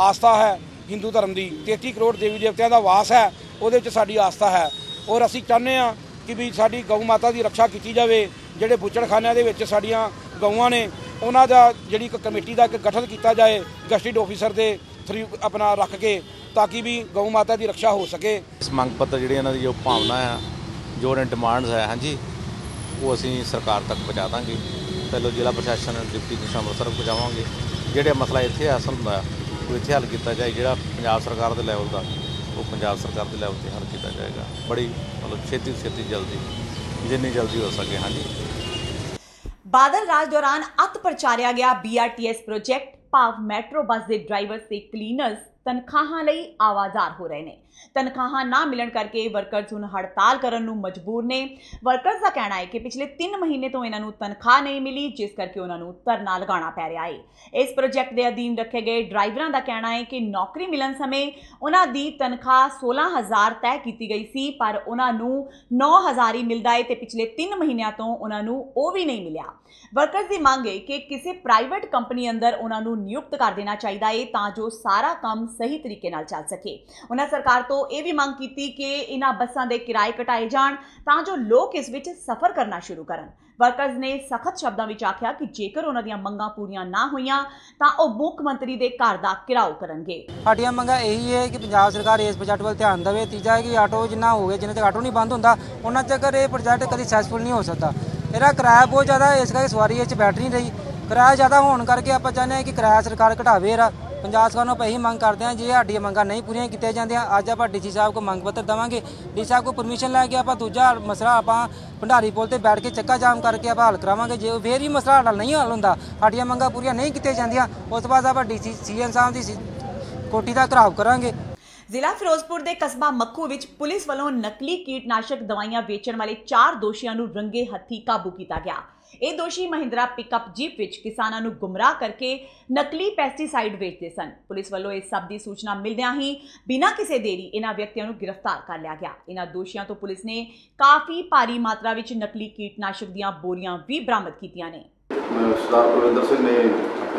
ਆਸਥਾ ਹੈ, ਹਿੰਦੂ ਧਰਮ ਦੀ। 33 ਕਰੋੜ ਦੇਵੀ ਦੇਵਤਿਆਂ ਦਾ ਵਾਸ ਹੈ, ਉਹਦੇ ਵਿੱਚ ਸਾਡੀ ਆਸਥਾ ਹੈ। ਔਰ ਅਸੀਂ ਚਾਹੁੰਦੇ ਹਾਂ ਕਿ ਵੀ ਸਾਡੀ ਗਊ ਮਾਤਾ ਦੀ ਰੱਖਿਆ ਕੀਤੀ ਜਾਵੇ। ਜਿਹੜੇ ਬੁੱਚੜਖਾਨਿਆਂ ਦੇ ਵਿੱਚ ਸਾਡੀਆਂ ਗਊਆਂ ਨੇ, ਉਹਨਾਂ ਦਾ ਜਿਹੜੀ ਇੱਕ ਕਮੇਟੀ ਦਾ ਇੱਕ ਗਠਨ ਕੀਤਾ ਜਾਏ, ਗਸਟਿਡ ਆਫੀਸਰ ਦੇ ਥਰੂ ਆਪਣਾ ਰੱਖ ਕੇ ਤਾਂ ਕਿ ਵੀ ਗਊ ਮਾਤਾ ਦੀ ਰੱਖਿਆ ਹੋ ਸਕੇ। ਇਸ ਮੰਗ ਪੱਤਰ ਜਿਹੜੀ ਇਹਨਾਂ ਦੀ ਜੋ ਭਾਵਨਾ ਆ ਜੋ ਇਹਨਾਂ ਡਿਮਾਂਡਸ ਹੈ ਹਾਂਜੀ ਉਹ ਅਸੀਂ ਸਰਕਾਰ ਤੱਕ ਪਹੁੰਚਾ ਦਾਂਗੇ। ਪਹਿਲਾਂ ਜ਼ਿਲ੍ਹਾ ਪ੍ਰਸ਼ਾਸਨ ਡਿਪਟੀ ਕਮਿਸ਼ਨਰ ਅੰਮ੍ਰਿਤਸਰ ਪਹੁੰਚਾਵਾਂਗੇ। ਜਿਹੜੇ ਮਸਲਾ ਇੱਥੇ ਹਾਸਲ ਹੁੰਦਾ ਉਹ ਇੱਥੇ ਹੱਲ ਕੀਤਾ ਜਾਏ ਜਿਹੜਾ ਪੰਜਾਬ ਸਰਕਾਰ ਦੇ ਲੈਵਲ ਦਾ ਉਹ ਪੰਜਾਬ ਸਰਕਾਰ ਦੇ ਲੈਵਲ ਤੇ ਹੱਲ ਕੀਤਾ ਜਾਏਗਾ। ਬੜੀ ਮਤਲਬ ਛੇਤੀ ਤੋਂ ਛੇਤੀ ਜਲਦੀ ਜਿੰਨੀ ਜਲਦੀ ਹੋ ਸਕੇ ਹਾਂਜੀ। ਬਾਦਲ ਰਾਜ ਦੌਰਾਨ ਅੱਤ ਪ੍ਰਚਾਰਿਆ ਗਿਆ BRTS ਪ੍ਰੋਜੈਕਟ ਭਾਵ ਮੈਟਰੋ ਬੱਸ ਦੇ ਡਰਾਈਵਰਸ ਤੇ ਕਲੀਨਰਸ ਤਨਖਾਹਾਂ ਲਈ ਆਵਾਜ਼ਾਰ ਹੋ ਰਹੇ ਨੇ। ਤਨਖਾਹਾਂ ਨਾ ਮਿਲਣ ਕਰਕੇ ਵਰਕਰਸ ਹੁਣ ਹੜਤਾਲ ਕਰਨ ਨੂੰ ਮਜਬੂਰ ਨੇ। ਵਰਕਰਸ ਦਾ ਕਹਿਣਾ ਹੈ ਕਿ ਪਿਛਲੇ 3 ਮਹੀਨੇ ਤੋਂ ਇਹਨਾਂ ਨੂੰ ਤਨਖਾਹ ਨਹੀਂ ਮਿਲੀ, ਜਿਸ ਕਰਕੇ ਉਹਨਾਂ ਨੂੰ ਧਰਨਾ ਲਗਾਉਣਾ ਪੈ ਰਿਹਾ ਹੈ। ਇਸ ਪ੍ਰੋਜੈਕਟ ਦੇ ਅਧੀਨ ਰੱਖੇ ਗਏ ਡਰਾਈਵਰਾਂ ਦਾ ਕਹਿਣਾ ਹੈ ਕਿ ਨੌਕਰੀ ਮਿਲਣ ਸਮੇਂ ਉਹਨਾਂ ਦੀ ਤਨਖਾਹ 16000 ਤੈਅ ਕੀਤੀ ਗਈ ਸੀ, ਪਰ ਉਹਨਾਂ ਨੂੰ 9000 ਹੀ ਮਿਲਦਾ ਹੈ ਤੇ ਪਿਛਲੇ 3 ਮਹੀਨਿਆਂ ਤੋਂ ਉਹਨਾਂ ਨੂੰ ਉਹ ਵੀ ਨਹੀਂ ਮਿਲਿਆ। ਵਰਕਰਸ ਦੀ ਮੰਗ ਹੈ ਕਿ ਕਿਸੇ ਪ੍ਰਾਈਵੇਟ ਕੰਪਨੀ ਅੰਦਰ ਉਹਨਾਂ ਨੂੰ ਨਿਯੁਕਤ ਕਰ ਦੇਣਾ ਚਾਹੀਦਾ ਹੈ ਤਾਂ ਜੋ ਸਾਰਾ ਕੰਮ ਸਹੀ ਤਰੀਕੇ ਨਾਲ ਚੱਲ ਸਕੇ। ਉਹਨਾਂ ਸਰਕਾਰ ਤੋਂ ਇਹ ਵੀ ਮੰਗ ਕੀਤੀ ਕਿ ਇਹਨਾਂ ਬੱਸਾਂ ਦੇ ਕਿਰਾਏ ਘਟਾਏ ਜਾਣ ਤਾਂ ਜੋ ਲੋਕ ਇਸ ਵਿੱਚ ਸਫ਼ਰ ਕਰਨਾ ਸ਼ੁਰੂ ਕਰਨ। ਵਰਕਰਸ ਨੇ ਸਖਤ ਸ਼ਬਦਾਂ ਵਿੱਚ ਆਖਿਆ ਕਿ ਜੇਕਰ ਉਹਨਾਂ ਦੀਆਂ ਮੰਗਾਂ ਪੂਰੀਆਂ ਨਾ ਹੋਈਆਂ, ਤਾਂ ਉਹ ਮੁੱਖ ਮੰਤਰੀ ਦੇ ਘਰ ਦਾ ਘਿਰਾਓ ਕਰਨਗੇ। ਸਾਡੀਆਂ ਮੰਗਾਂ ਇਹੀ ਹੈ ਕਿ ਪੰਜਾਬ ਸਰਕਾਰ ਇਸ ਪ੍ਰੋਜੈਕਟ ਵੱਲ ਧਿਆਨ ਦੇਵੇ। ਤੀਜਾ ਹੈ ਕਿ ਆਟੋ ਜਿੰਨਾ ਹੋ ਗਿਆ ਜਿੰਨੇ ਤੱਕ ਆਟੋ ਨਹੀਂ ਬੰਦ ਹੁੰਦਾ, ਉਹਨਾਂ ਤੱਕ ਇਹ ਪ੍ਰੋਜੈਕਟ ਕਦੀ ਸਕਸੈਸਫੁਲ ਨਹੀਂ ਹੋ ਸਕਦਾ। ਇਹਦਾ ਕਿਰਾਇਆ ਬਹੁਤ ਜ਼ਿਆਦਾ ਇਸ ਕਰਕੇ ਸਵਾਰੀ ਇਹ 'ਚ ਬੈਠ ਨਹੀਂ ਰਹੀ। ਕਿਰਾਇਆ ਜ਼ਿਆਦਾ ਹੋਣ ਕਰਕੇ ਆਪਾਂ ਚਾਹੁੰਦੇ ਹਾਂ ਕਿ ਕਿਰਾਇਆ ਸਰਕਾਰ ਘਟਾਵੇ ਇਹਦਾ। ਪੰਜਾਬ ਸਰਕਾਰ ਨੂੰ ਆਪਾਂ ਇਹੀ ਮੰਗ ਕਰਦੇ ਹਾਂ, ਜੇ ਸਾਡੀਆਂ ਮੰਗਾਂ ਨਹੀਂ ਪੂਰੀਆਂ ਕੀਤੀਆਂ ਜਾਂਦੀਆਂ, ਅੱਜ ਆਪਾਂ ਡੀਸੀ ਸਾਹਿਬ ਕੋ ਮੰਗ ਪੱਤਰ ਦੇਵਾਂਗੇ। ਡੀ ਸਾਹਿਬ ਕੋ ਪਰਮਿਸ਼ਨ ਲੈ ਕੇ ਆਪਾਂ ਦੂਜਾ ਮਸਲਾ ਆਪਾਂ ਭੰਡਾਰੀ ਪੁਲ ਤੇ ਬੈਠ ਕੇ ਚੱਕਾ ਜਾਮ ਕਰਕੇ ਆਪਾਂ ਹੱਲ ਕਰਾਵਾਂਗੇ। ਜੇ ਫੇਰ ਵੀ ਮਸਲਾ ਹੱਲ ਨਹੀਂ ਹੱਲ ਹੁੰਦਾ, ਸਾਡੀਆਂ ਮੰਗਾਂ ਪੂਰੀਆਂ ਨਹੀਂ ਕੀਤੀਆਂ ਜਾਂਦੀਆਂ, ਉਸ ਤੋਂ ਬਾਅਦ ਆਪਾਂ ਡੀਸੀ, ਸੀਐਮ ਸਾਹਿਬ ਦੀ ਕੋਠੀ ਦਾ ਘਰਾਵ ਕਰਾਂਗੇ। ਜ਼ਿਲ੍ਹਾ ਫਿਰੋਜ਼ਪੁਰ ਦੇ ਕਸਬਾ ਮੱਖੂ ਵਿੱਚ ਪੁਲਿਸ ਵੱਲੋਂ ਨਕਲੀ ਕੀਟਨਾਸ਼ਕ ਦਵਾਈਆਂ ਵੇਚਣ ਵਾਲੇ 4 ਦੋਸ਼ੀਆਂ ਨੂੰ ਰੰਗੇ ਹੱਥੀ ਕਾਬੂ ਕੀਤਾ ਗਿਆ। ਇਹ ਦੋਸ਼ੀ ਮਹਿੰਦਰਾ ਪਿਕਅਪ ਜੀਪ ਵਿੱਚ ਕਿਸਾਨਾਂ ਨੂੰ ਗੁੰਮਰਾਹ ਕਰਕੇ ਨਕਲੀ ਪੈਸਟੀਸਾਈਡ ਵੇਚਦੇ ਸਨ। ਪੁਲਿਸ ਵੱਲੋਂ ਇਸ ਸਭ ਦੀ ਸੂਚਨਾ ਮਿਲਦਿਆਂ ਹੀ ਬਿਨਾਂ ਕਿਸੇ ਦੇਰੀ ਇਹਨਾਂ ਵਿਅਕਤੀਆਂ ਨੂੰ ਗ੍ਰਿਫਤਾਰ ਕਰ ਲਿਆ ਗਿਆ। ਇਹਨਾਂ ਦੋਸ਼ੀਆਂ ਤੋਂ ਪੁਲਿਸ ਨੇ ਕਾਫੀ ਭਾਰੀ ਮਾਤਰਾ ਵਿੱਚ ਨਕਲੀ ਕੀਟਨਾਸ਼ਕ ਦੀਆਂ ਬੋਰੀਆਂ ਵੀ ਬਰਾਮਦ ਕੀਤੀਆਂ ਨੇ। ਸਰਦਾਰ ਕੁਲਵਿੰਦਰ ਸਿੰਘ ਨੇ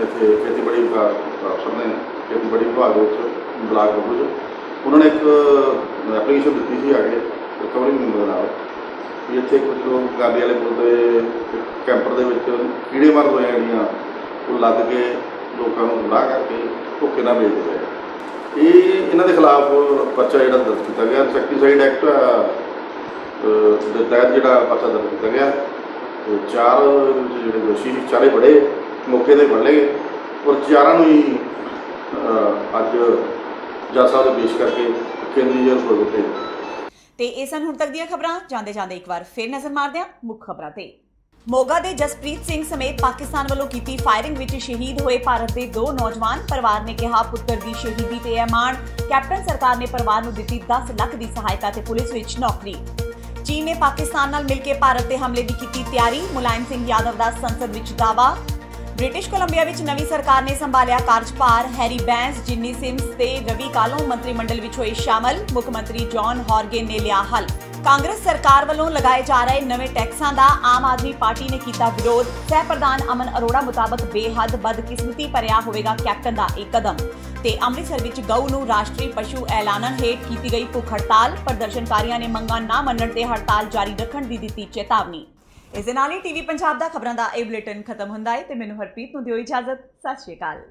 ਇੱਥੇ ਖੇਤੀਬਾੜੀ ਵਿਭਾਗ ਅਫਸਰ ਨੇ ਖੇਤੀਬਾੜੀ ਵਿਭਾਗ ਵਿੱਚ ਬਲਾਕ ਬਬੂ ਉਹਨਾਂ ਨੇ ਇੱਕ ਐਪਲੀਕੇਸ਼ਨ ਦਿੱਤੀ ਸੀ ਆਗੇ ਰਿਕਵਰੀ ਮੈਂਬਰ ਦੇ ਨਾਲ, ਵੀ ਇੱਥੇ ਕੁਝ ਲੋਕ ਗਾਂਧੀ ਵਾਲੇ ਪੁਲ ਦੇ ਕੈਂਪਰ ਦੇ ਵਿੱਚ ਕੀੜੇ ਮਾਰ ਹੋਏ ਜਿਹੜੀਆਂ ਉਹ ਲੱਗ ਕੇ ਲੋਕਾਂ ਨੂੰ ਗੁੰਮਰਾਹ ਕਰਕੇ ਧੋਖੇ ਨਾਲ ਵੇਚਦੇ ਪਏ ਇਹ ਇਹਨਾਂ ਦੇ ਖਿਲਾਫ ਪਰਚਾ ਜਿਹੜਾ ਦਰਜ ਕੀਤਾ ਗਿਆ ਇਨਸੈਕਟੀਸਾਈਡ ਐਕਟ ਦੇ ਤਹਿਤ ਜਿਹੜਾ ਪਰਚਾ ਦਰਜ ਕੀਤਾ ਗਿਆ, ਤੇ ਚਾਰ ਵਿੱਚ ਜਿਹੜੇ ਦੋਸ਼ੀ ਸੀ, ਚਾਰੇ ਬੜੇ ਮੌਕੇ ਤੇ ਫੜ ਲਏ ਗਏ ਔਰ ਚਾਰਾਂ ਨੂੰ ਹੀ ਅੱਜ ਜੱਜ ਸਾਹਿਬ ਦੇ ਪੇਸ਼ ਕਰਕੇ ਕੇਂਦਰੀ ਜੇਲ੍ਹ ਕੋਲ ਦਿੱਤੇ। ਤੇ ਇਹ ਸਨ ਹੁਣ ਤੱਕ ਦੀਆਂ ਖਬਰਾਂ। ਜਾਂਦੇ ਜਾਂਦੇ ਇੱਕ ਵਾਰ ਫਿਰ ਨਜ਼ਰ ਮਾਰਦੇ ਹਾਂ ਮੁੱਖ ਖਬਰਾਂ ਤੇ। ਮੋਗਾ ਦੇ ਜਸਪ੍ਰੀਤ ਸਿੰਘ ਸਮੇਤ ਪਾਕਿਸਤਾਨ ਵੱਲੋਂ ਕੀਤੀ ਫਾਇਰਿੰਗ ਵਿੱਚ ਸ਼ਹੀਦ ਹੋਏ ਭਾਰਤ ਦੇ ਦੋ ਨੌਜਵਾਨ ਪਰਿਵਾਰ ਨੇ ਕਿਹਾ, ਪੁੱਤਰ ਦੀ ਸ਼ਹੀਦੀ ਤੇ ਮਾਣ। ਕੈਪਟਨ ਸਰਕਾਰ ਨੇ ਪਰਿਵਾਰ ਨੂੰ ਦਿੱਤੀ 10 ਲੱਖ ਦੀ ਸਹਾਇਤਾ ਤੇ ਪੁਲਿਸ ਵਿੱਚ ਨੌਕਰੀ। ਚੀਨ ਨੇ ਪਾਕਿਸਤਾਨ ਨਾਲ ਮਿਲ ਕੇ ਭਾਰਤ ਤੇ ਹਮਲੇ ਦੀ ਕੀਤੀ ਤਿਆਰੀ। ਮੁਲਾਇਮ ਸਿੰਘ ਯਾਦਵ ਦਾ ਸੰਸਦ ਵਿੱਚ ਦਾਵਾ ਬ੍ਰਿਟਿਸ਼ ਕੋਲੰਬੀਆ ਵਿੱਚ ਨਵੀਂ ਸਰਕਾਰ ਨੇ ਸੰਭਾਲਿਆ ਕਾਰਜਭਾਰ। ਹੈਰੀ ਬੈਂਸ, ਜਿੰਨੀ ਸਿਮਸ ਤੇ ਰਵੀ ਕਾਲੋ ਮੰਤਰੀ ਮੰਡਲ ਵਿੱਚ ਹੋਏ ਸ਼ਾਮਲ, ਮੁੱਖ ਮੰਤਰੀ ਜੌਨ ਹੌਰਗੇਨ ਨੇ ਲਿਆ ਹੱਲ। ਕਾਂਗਰਸ ਸਰਕਾਰ ਵੱਲੋਂ ਲਗਾਏ ਜਾ ਰਹੇ ਨਵੇਂ ਟੈਕਸਾਂ ਦਾ ਆਮ ਆਦਮੀ ਪਾਰਟੀ ਨੇ ਕੀਤਾ ਵਿਰੋਧ। ਸਹਿ ਪ੍ਰਧਾਨ ਅਮਨ ਅਰੋੜਾ ਮੁਤਾਬਕ ਬੇਹੱਦ ਬਦਕਿਸਮਤੀ ਭਰਿਆ ਹੋਵੇਗਾ ਕੈਪਟਨ ਦਾ ਇਹ ਕਦਮ। ਤੇ ਅੰਮ੍ਰਿਤਸਰ ਵਿੱਚ ਗਊ ਨੂੰ ਰਾਸ਼ਟਰੀ ਪਸ਼ੂ ਐਲਾਨਣ ਹੇਠ ਕੀਤੀ ਗਈ ਭੁੱਖ ਹੜਤਾਲ। ਪ੍ਰਦਰਸ਼ਨਕਾਰੀਆਂ ਨੇ ਮੰਗਾਂ ਨਾ ਮੰਨਣ ਤੇ ਹੜਤਾਲ ਜਾਰੀ ਰੱਖਣ ਦੀ ਦਿੱਤੀ ਚੇਤਾਵਨੀ। ਇਸ ਦੇ ਨਾਲ ਹੀ ਟੀਵੀ ਪੰਜਾਬ ਦਾ ਖਬਰਾਂ ਦਾ ਇਹ ਬੁਲੇਟਿਨ ਖਤਮ ਹੁੰਦਾ ਹੈ ਤੇ ਮੈਨੂੰ ਹਰਪ੍ਰੀਤ ਨੂੰ ਦਿਓ ਇਜਾਜ਼ਤ। ਸਤਿ ਸ਼੍ਰੀ ਅਕਾਲ।